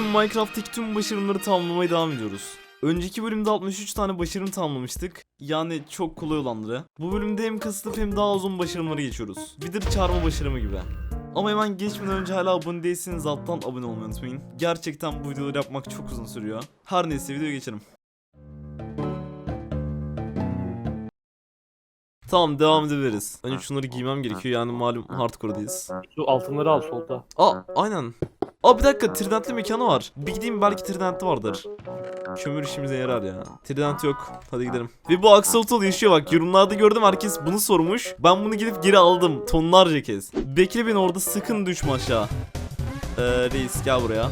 Bugün Minecraft'taki tüm başarımları tamamlamaya devam ediyoruz. Önceki bölümde 63 tane başarım tamamlamıştık. Yani çok kolay olanları. Bu bölümde hem kasıtlı hem daha uzun başarımları geçiyoruz. Bir de çarpma başarımı gibi. Ama hemen geçmeden önce hala abone değilseniz alttan abone olmayı unutmayın. Gerçekten bu videoları yapmak çok uzun sürüyor. Her neyse videoya geçelim. Tamam devam edebiliriz. Önce şunları giymem gerekiyor yani malum hardcore'dayız. Şu altınları al solda. Aa aynen. Aa bir dakika tridentli mekanı var. Bir gideyim belki tridentli vardır. Kömür işimize yarar ya. Trident yok. Hadi gidelim. Ve bu Axolotl yaşıyor bak. Yorumlarda gördüm herkes bunu sormuş. Ben bunu gidip geri aldım. Tonlarca kez. Bekle beni orada sakın düşme aşağı. Ee, reis gel buraya.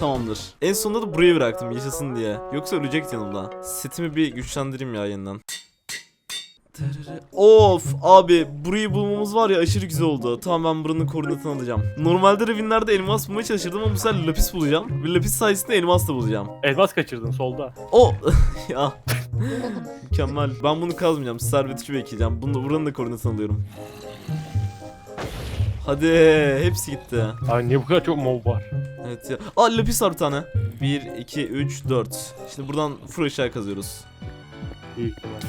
Tamamdır. En sonunda da buraya bıraktım yaşasın diye. Yoksa ölecekti yanımda. Setimi bir güçlendireyim ya yeniden. Of abi burayı bulmamız var ya aşırı güzel oldu. Tamam ben buranın koordinatını alacağım. Normalde ravinlerde elmas bulmaya çalışırdım ama bu sefer lapis bulacağım. Ve lapis sayesinde elmas da bulacağım. Elmas kaçırdın solda. O ya mükemmel. Ben bunu kazmayacağım. Servet 3'ü bekleyeceğim. Bunu da buranın da koordinatını alıyorum. Hadi hepsi gitti. Ay niye bu kadar çok mob var? Evet ya. Aa lapis var bir tane. 1, 2, 3, 4. Şimdi buradan full aşağı kazıyoruz. Büyük ihtimal.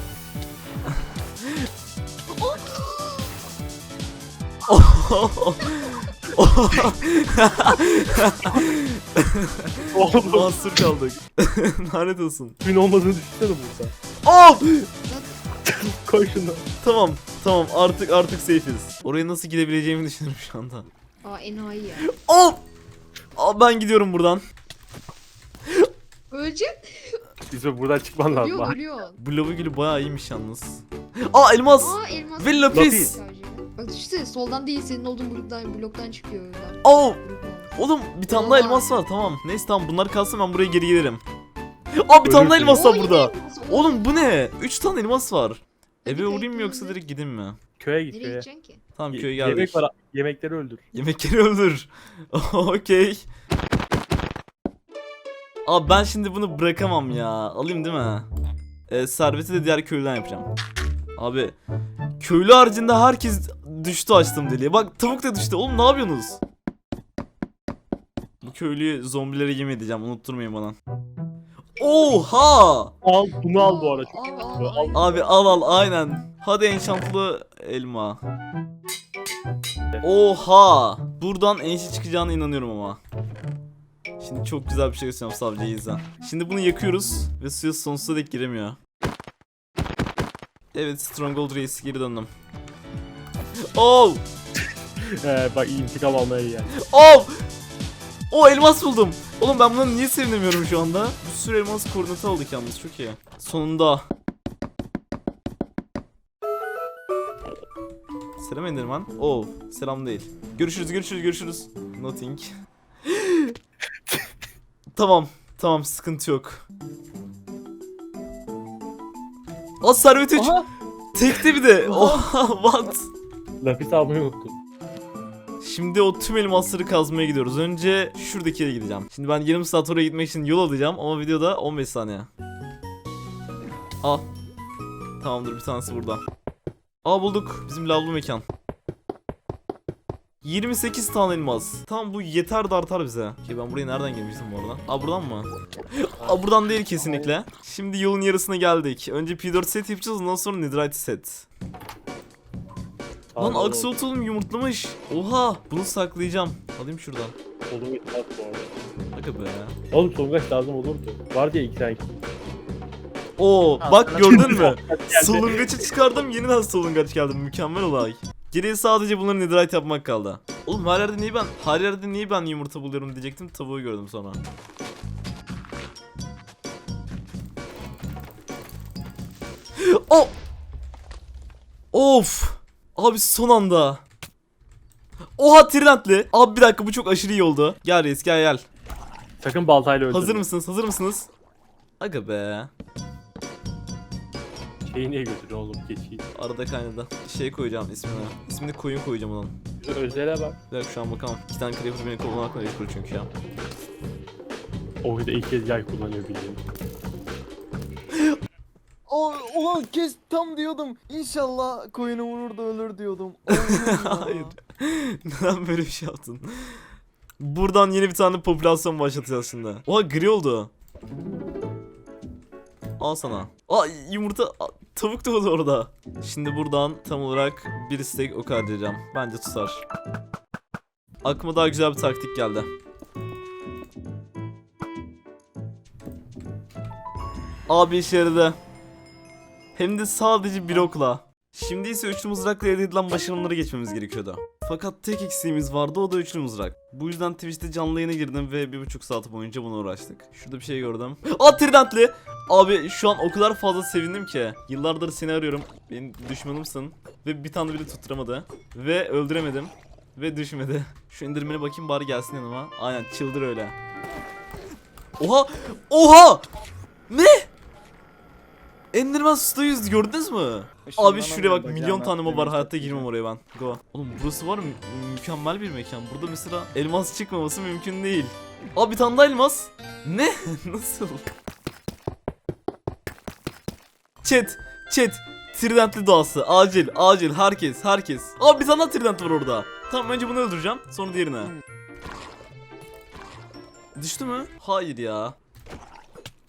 Oğlum Mahsur kaldık. Lanet olsun. gün olmadığını düşünsene burada. Of! Koy şunu. Tamam. Tamam artık artık safe'iz. Oraya nasıl gidebileceğimi düşünüyorum şu anda. Aa enayi ya. Of! Aa, ben gidiyorum buradan. Ölecek. Biz de buradan çıkman lazım. Ölüyor ölüyor. Bu lavı gülü bayağı iyiymiş yalnız. Aa elmas! Aa elmas. Ve lapis! Bak işte soldan değil senin olduğun bloktan, bloktan çıkıyor oradan. Oh! Oğlum bir tane daha elmas var tamam. Neyse tamam bunlar kalsın ben buraya geri gelirim. Aa bir tane daha elmas var yine burada. elmas. Oğlum bu ne? 3 tane elmas var. Eve uğrayayım mı yoksa direkt gideyim mi? Köye git Nereye köye. gideceksin ki? Tamam Ye- köye geldik. Yemek var. Yemekleri öldür. Yemekleri öldür. Okey. Abi ben şimdi bunu bırakamam ya. Alayım değil mi? Ee, serveti de diğer köylüden yapacağım. Abi köylü haricinde herkes düştü açtım deliye. Bak tavuk da düştü. Oğlum ne yapıyorsunuz? Bu köylüyü zombilere yem edeceğim. Unutturmayın bana. Oha! Al bunu al bu arada. Çok Al, al. Abi al al aynen. Hadi enchantlı elma. Oha! Buradan enşi çıkacağına inanıyorum ama. Şimdi çok güzel bir şey göstereceğim savcıya izlen. Şimdi bunu yakıyoruz ve suya sonsuza dek giremiyor. Evet Stronghold Reis geri döndüm. Oh! Ee, bak intikam almaya gel. Oh! O elmas buldum. Oğlum ben buna niye sevinemiyorum şu anda? Bir sürü elmas koordinatı aldık yalnız çok iyi. Sonunda. Selam Enderman. Oh, selam değil. Görüşürüz, görüşürüz, görüşürüz. Nothing. tamam, tamam sıkıntı yok. Aa servet 3. Aha! Tekte bir de. Oha, what? Lapis almayı unuttum. Şimdi o tüm elmasları kazmaya gidiyoruz. Önce şuradaki yere gideceğim. Şimdi ben yarım saat oraya gitmek için yol alacağım ama videoda 15 saniye. Al. Tamamdır bir tanesi burada. Aa bulduk. Bizim lavlı mekan. 28 tane elmas. Tamam bu yeter de artar bize. Ki ben buraya nereden gelmiştim bu arada? Aa buradan mı? Aa buradan değil kesinlikle. Şimdi yolun yarısına geldik. Önce P4 set yapacağız ondan sonra Netherite set. Lan al. Axolotl yumurtlamış. Oha bunu saklayacağım. Alayım şuradan. Solun gitmez bu arada. Aga be. Oğlum solungaç lazım olurdu. Var diye iki tane. Oo Al, bak sana gördün mü? Solungaçı çıkardım yeniden solungaç geldi. Mükemmel olay. Geriye sadece bunları netherite yapmak kaldı. Oğlum her yerde niye ben her yerde niye ben yumurta buluyorum diyecektim tavuğu gördüm sonra. Oh! Of! Abi son anda. Oha tridentli. Abi bir dakika bu çok aşırı iyi oldu. Gel reis gel gel. Sakın baltayla öldürme. Hazır mısınız? Hazır mısınız? Aga be. Şeyi niye götürüyor oğlum keçiyi? Arada kaynadı. Şey koyacağım ismini. İsmini koyun koyacağım onun. Özele bak. Bir dakika şu an bakalım. İki tane creeper beni kovalamakla meşgul çünkü ya. O bir de ilk kez yay kullanıyor bildiğin. Ulan kes tam diyordum. İnşallah koyunu vurur da ölür diyordum. Hayır. Neden böyle bir şey yaptın? Buradan yeni bir tane popülasyon başlatacağız şimdi. Oha gri oldu. Al sana. Aa yumurta Aa, tavuk doğdu orada. Şimdi buradan tam olarak bir steak ok harcayacağım. Bence tutar. Aklıma daha güzel bir taktik geldi. Abi işe yaradı. Hem de sadece bir okla. Şimdi ise üçlü mızrakla elde edilen başarımları geçmemiz gerekiyordu. Fakat tek eksiğimiz vardı o da üçlü mızrak. Bu yüzden Twitch'te canlı yayına girdim ve bir buçuk saat boyunca buna uğraştık. Şurada bir şey gördüm. Aa tridentli! Abi şu an o kadar fazla sevindim ki. Yıllardır seni arıyorum. Benim düşmanımsın. Ve bir tane bile tutturamadı. Ve öldüremedim. Ve düşmedi. Şu indirmene bakayım bari gelsin yanıma. Aynen çıldır öyle. Oha! Oha! Ne? Enderman yüzdü gördünüz mü? Abi şuraya bak milyon tane mob var hayatta girmem oraya ben. Go. Oğlum burası var mı? Mü- mükemmel bir mekan. Burada mesela elmas çıkmaması mümkün değil. Abi bir tane daha elmas. Ne? Nasıl? Chat. Chat. Tridentli doğası. Acil. Acil. Herkes. Herkes. Abi bir tane daha trident var orada. Tamam önce bunu öldüreceğim. Sonra diğerine. Düştü mü? Hayır ya.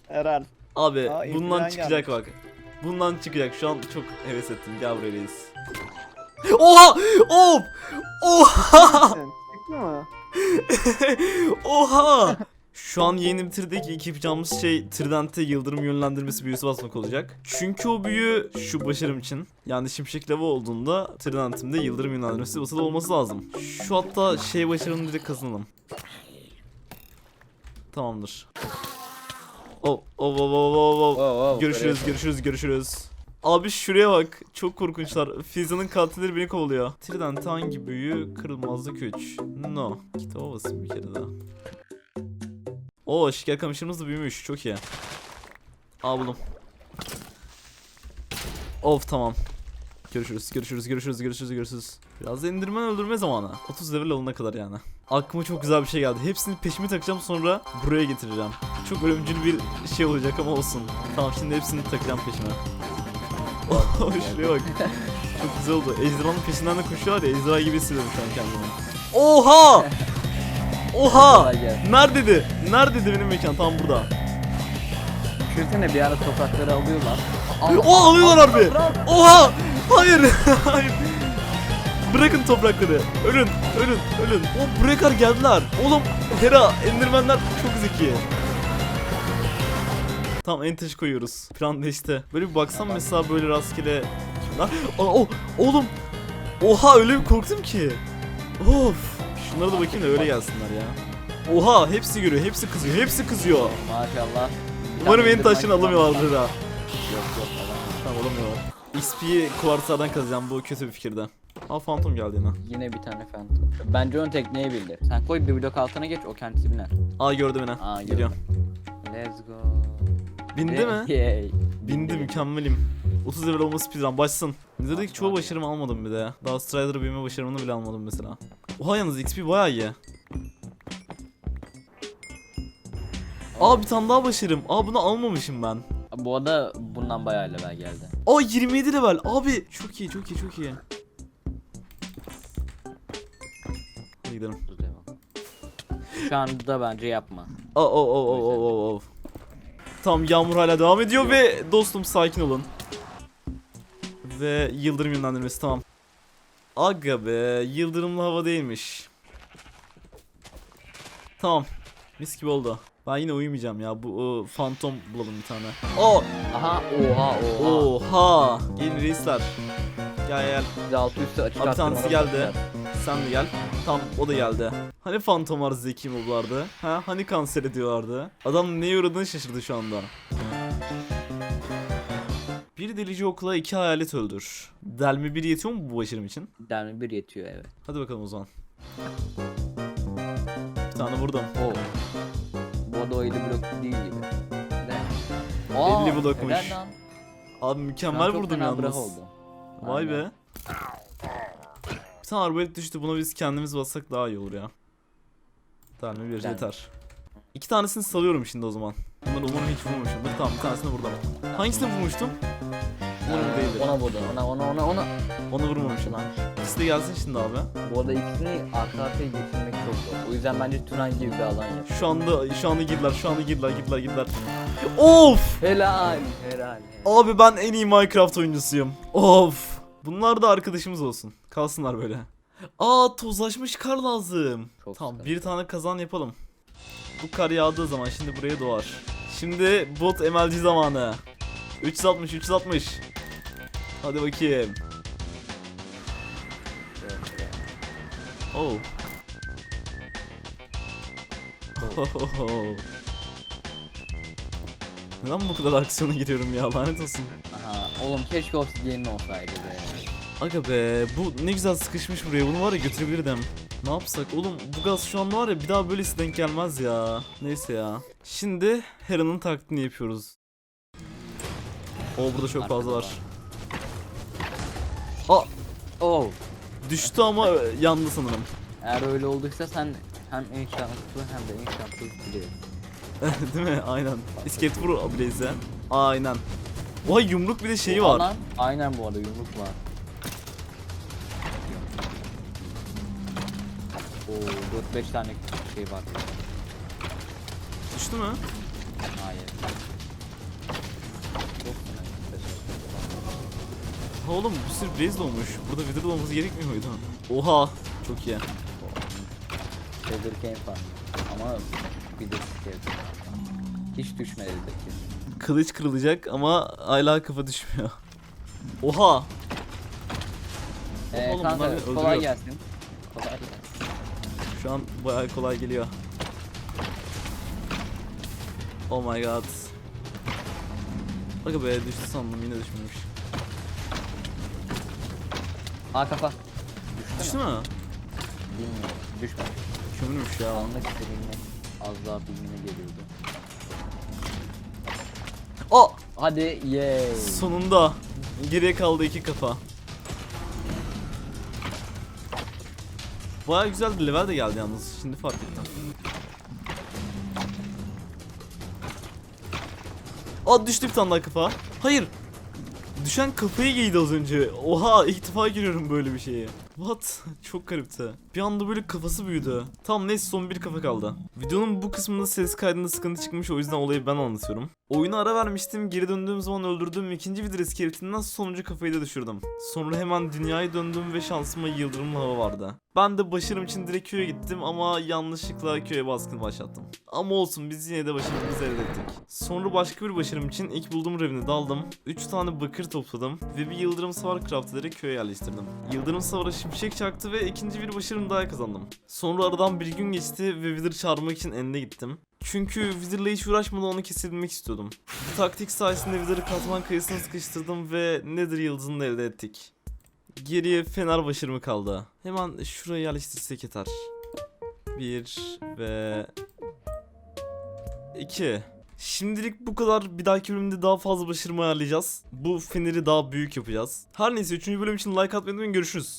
Eren. Abi Aa, bundan çıkacak bak. Bundan çıkacak. Şu an çok heves ettim. Gel buraya reis. Oha! Of! Oha! Çıktı mı? Oha! Şu an yeni bitirdik. İlk yapacağımız şey Trident'e yıldırım yönlendirmesi büyüsü basmak olacak. Çünkü o büyü şu başarım için. Yani şimşek lava olduğunda Trident'imde yıldırım yönlendirmesi basılı olması lazım. Şu hatta şey başarını direkt kazanalım. Tamamdır. Oh, oh, oh, oh, oh, oh. Görüşürüz, görüşürüz, görüşürüz. Abi şuraya bak. Çok korkunçlar. Fizza'nın katilleri beni kovalıyor. Trident hangi büyü? Kırılmazlık 3. No. Kitaba basayım bir kere daha. Oo şeker kamışımız da büyümüş. Çok iyi. Aa buldum. Of tamam. Görüşürüz, görüşürüz, görüşürüz, görüşürüz, görüşürüz. Biraz da indirmen öldürme zamanı. 30 level olana kadar yani. Aklıma çok güzel bir şey geldi. Hepsini peşime takacağım sonra buraya getireceğim. Çok ölümcül bir şey olacak ama olsun. Tamam şimdi hepsini takacağım peşime. Şuraya bak. Çok güzel oldu. Ejderhanın peşinden de koşuyorlar ya. Ejderha gibi hissediyorum şu an kendimi. Oha! Oha! Neredeydi? Neredeydi benim mekan? Tam burada. Düşünsene bir ara toprakları alıyorlar. O alıyorlar harbi. Oha! Hayır! Hayır! Bırakın toprakları. Ölün, ölün, ölün. O bırakar geldiler. Oğlum Hera, Endermenler çok zeki. Tamam en taşı koyuyoruz. Plan değişti. Böyle bir baksam mesela böyle rastgele... Lan, Aa, o, oğlum! Oha öyle bir korktum ki. Of! Şunlara da bakayım da öyle gelsinler ya. Oha hepsi görüyor, hepsi kızıyor, hepsi kızıyor. Maşallah. Umarım tane en taşını indirmen alamıyorlardır ha. Yok yok alamam. Tamam alamıyorlar. XP'yi kuartlardan kazacağım bu kötü bir fikirde. Aa Phantom geldi yine. Yine bir tane phantom. Bence onu tekneye bildir. Sen koy bir blok altına geç o kendisi biner. Aa gördü beni. Aa Geliyorum. Let's go. Bindi mi? Yay. Bindi mükemmelim. 30 level olması speedrun başsın. Nether'daki çoğu başarımı almadım bir de. Daha Strider büyüme başarımını bile almadım mesela. Oha yalnız XP bayağı iyi. Aa bir tane daha başarım. Aa bunu almamışım ben. Bu arada bundan bayağı level geldi. Aa 27 level. Abi çok iyi çok iyi çok iyi. Hadi gidelim. Dur devam. Şu anda bence yapma. Aa o o o o o o. Tamam yağmur hala devam ediyor ve dostum sakin olun. Ve yıldırım yönlendirmesi tamam. Aga be yıldırımlı hava değilmiş. Tamam. Mis gibi oldu. Ben yine uyumayacağım ya. Bu o, fantom bulalım bir tane. Aa! Aha oha oha. Oha! Gelin reisler. Gel gel. Biz altı üstü açık Abi tanesi geldi. Sen de gel. Tam o da geldi. Hani fantomlar zeki moblardı? Ha? Hani kanser ediyorlardı? Adam neye uğradığını şaşırdı şu anda. Bir delici okula iki hayalet öldür. Delme bir yetiyor mu bu başarım için? Dermi bir yetiyor evet. Hadi bakalım o zaman. Bir tane vurdum. Oo. Bu da o 50 blok değil gibi. Ne? 50 blokmuş. lan. Abi mükemmel çok vurdum fena bırak yalnız. oldu. Vay Aynen. be. Bir tane arbalet düştü. Buna biz kendimiz bassak daha iyi olur ya. Delme bir yeter. İki tanesini salıyorum şimdi o zaman. Bunları umarım hiç vurmamışımdır. Tamam bir tanesini vurdum. Hangisini vurmuştum? Umarım Aa, değildir. Ona vurdu. Ona ona ona ona. Onu vurmamışım. Lan. İkisi de gelsin şimdi abi. Bu arada ikisini arka arkaya getirmek çok zor. O yüzden bence Turan gibi bir alan yap. Şu anda şu anda girdiler şu anda girdiler girdiler girdiler. Of! Helal, helal. Abi ben en iyi Minecraft oyuncusuyum. Of! Bunlar da arkadaşımız olsun. Kalsınlar böyle. Aa tozlaşmış kar lazım. Çok tamam sıkıntı. bir tane kazan yapalım. Bu kar yağdığı zaman şimdi buraya doğar. Şimdi bot MLG zamanı. 360 360. Hadi bakayım. Oh. Neden bu kadar aksiyona giriyorum ya lanet olsun. Aha, oğlum keşke obsidiyenin olsaydı be. Aga be bu ne güzel sıkışmış buraya bunu var ya götürebilirdim. Ne yapsak oğlum bu gaz şu anda var ya bir daha böylesi denk gelmez ya. Neyse ya. Şimdi Hera'nın taklidini yapıyoruz. O burada çok fazla var. Aa Oh, düştü ama yandı sanırım. eğer öyle olduysa sen hem en şanslı hem de en şanssız biri. Değil mi? Aynen. İskelet vur Blaze'e. Aynen. Oha yumruk bir de şeyi var. Alan, aynen bu arada yumruk var. Oo 4-5 tane şey var. Düştü mü? Hayır. Ha oğlum bir sürü Blaze olmuş. Burada Wither olması gerekmiyor muydu? Oha. Çok iyi. Feather Cane falan. Ama bir de Feather Hiç düşmedi de. Kılıç kırılacak ama hala kafa düşmüyor. Oha. Ee, Oğlum bunlar kanka beni kolay öldürüyor. gelsin. Kolay gelsin. Şu an bayağı kolay geliyor. Oh my god. Aga be düştü sandım yine düşmemiş. Aa kafa. Düştü, Düştü mü? Bilmiyorum. Düşmedi. Kömürmüş ya. Anlık istediğimle az daha bilmine geliyordu. Aa! Hadi yay. Sonunda. Geriye kaldı iki kafa. Baya güzel bir level de geldi yalnız. Şimdi fark ettim. Aa düştü bir tane daha kafa. Hayır. Düşen kafayı giydi az önce. Oha ilk defa görüyorum böyle bir şeyi. What? Çok garipti. Bir anda böyle kafası büyüdü. Tamam neyse son bir kafa kaldı. Videonun bu kısmında ses kaydında sıkıntı çıkmış o yüzden olayı ben anlatıyorum. Oyuna ara vermiştim. Geri döndüğüm zaman öldürdüğüm ikinci vidir iskeletinden sonuncu kafayı da düşürdüm. Sonra hemen dünyaya döndüm ve şansıma yıldırımlı hava vardı. Ben de başarım için direkt köye gittim ama yanlışlıkla köye baskın başlattım. Ama olsun biz yine de başarımızı elde ettik. Sonra başka bir başarım için ilk bulduğum revine daldım. 3 tane bakır topladım ve bir yıldırım savar craft ederek köye yerleştirdim. Yıldırım savara şimşek çaktı ve ikinci bir başarım daha kazandım. Sonra aradan bir gün geçti ve Wither çağırmak için End'e gittim. Çünkü Wither'la hiç uğraşmadan onu kesebilmek istiyordum. Bu taktik sayesinde Wither'ı katman kayısına sıkıştırdım ve Nether yıldızını elde ettik. Geriye fener başarımı kaldı. Hemen şuraya yerleştirsek yeter. Bir ve... iki. Şimdilik bu kadar. Bir dahaki bölümde daha fazla başarımı ayarlayacağız. Bu feneri daha büyük yapacağız. Her neyse 3. bölüm için like atmayı unutmayın. Görüşürüz.